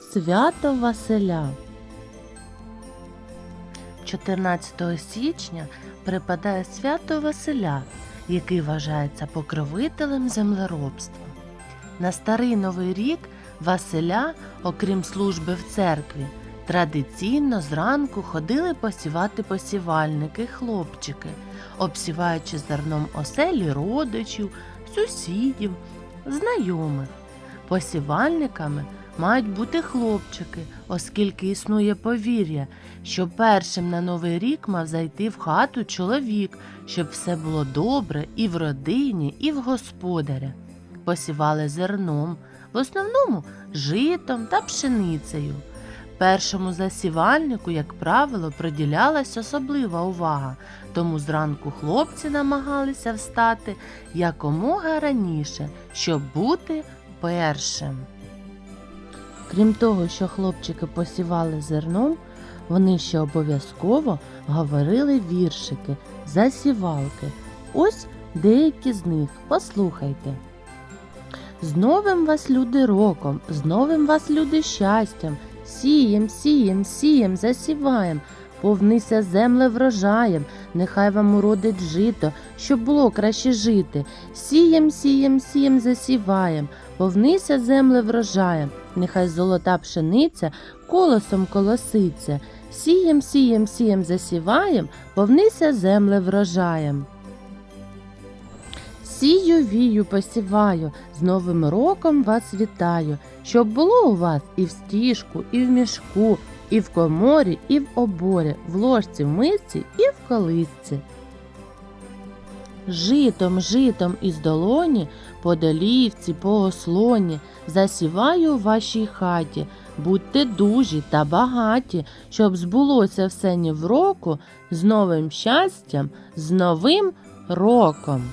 Свято Василя. 14 січня припадає свято Василя, який вважається покровителем землеробства. На старий новий рік Василя, окрім служби в церкві, традиційно зранку ходили посівати посівальники, хлопчики, обсіваючи зерном оселі родичів, сусідів, знайомих. Посівальниками мають бути хлопчики, оскільки існує повір'я, що першим на новий рік мав зайти в хату чоловік, щоб все було добре і в родині, і в господаря. Посівали зерном, в основному житом та пшеницею. Першому засівальнику, як правило, приділялась особлива увага, тому зранку хлопці намагалися встати якомога раніше, щоб бути першим. Крім того, що хлопчики посівали зерном, вони ще обов'язково говорили віршики, засівалки. Ось деякі з них. Послухайте. З новим вас, люди, роком, з новим вас, люди, щастям. Сієм, сієм, сієм, засіваєм, повнися земле врожаєм, нехай вам уродить жито, щоб було краще жити. Сієм, сієм, сієм, засіваєм, повнися земле врожаєм, нехай золота пшениця колосом колоситься. Сієм, сієм, сієм, засіваєм, повнися земле врожаєм. Сію, вію, посіваю, з Новим роком вас вітаю, щоб було у вас і в стіжку, і в мішку, і в коморі, і в оборі, в ложці, в мисці, і в колисці. Житом, житом із долоні, по долівці, по ослоні, засіваю в вашій хаті, будьте дужі та багаті, щоб збулося все ні в року, з новим щастям, з новим роком.